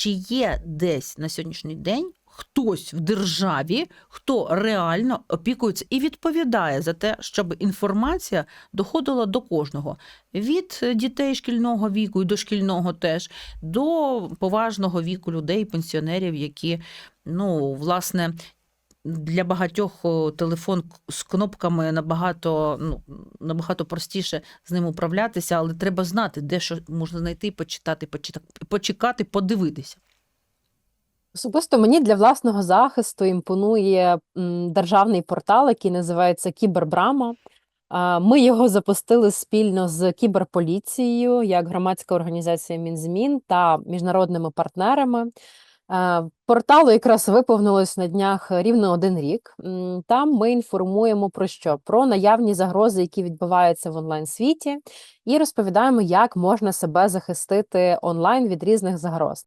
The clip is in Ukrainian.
чи є десь на сьогоднішній день хтось в державі, хто реально опікується і відповідає за те, щоб інформація доходила до кожного від дітей шкільного віку і дошкільного теж до поважного віку людей, пенсіонерів, які ну власне. Для багатьох телефон з кнопками набагато ну набагато простіше з ним управлятися, але треба знати, де що можна знайти, почитати, почекати, подивитися. Особисто мені для власного захисту імпонує державний портал, який називається Кібербрама. Ми його запустили спільно з кіберполіцією, як громадська організація Мінзмін та міжнародними партнерами. Е, Порталу якраз виповнилось на днях рівно один рік. Там ми інформуємо про що? Про наявні загрози, які відбуваються в онлайн світі, і розповідаємо, як можна себе захистити онлайн від різних загроз.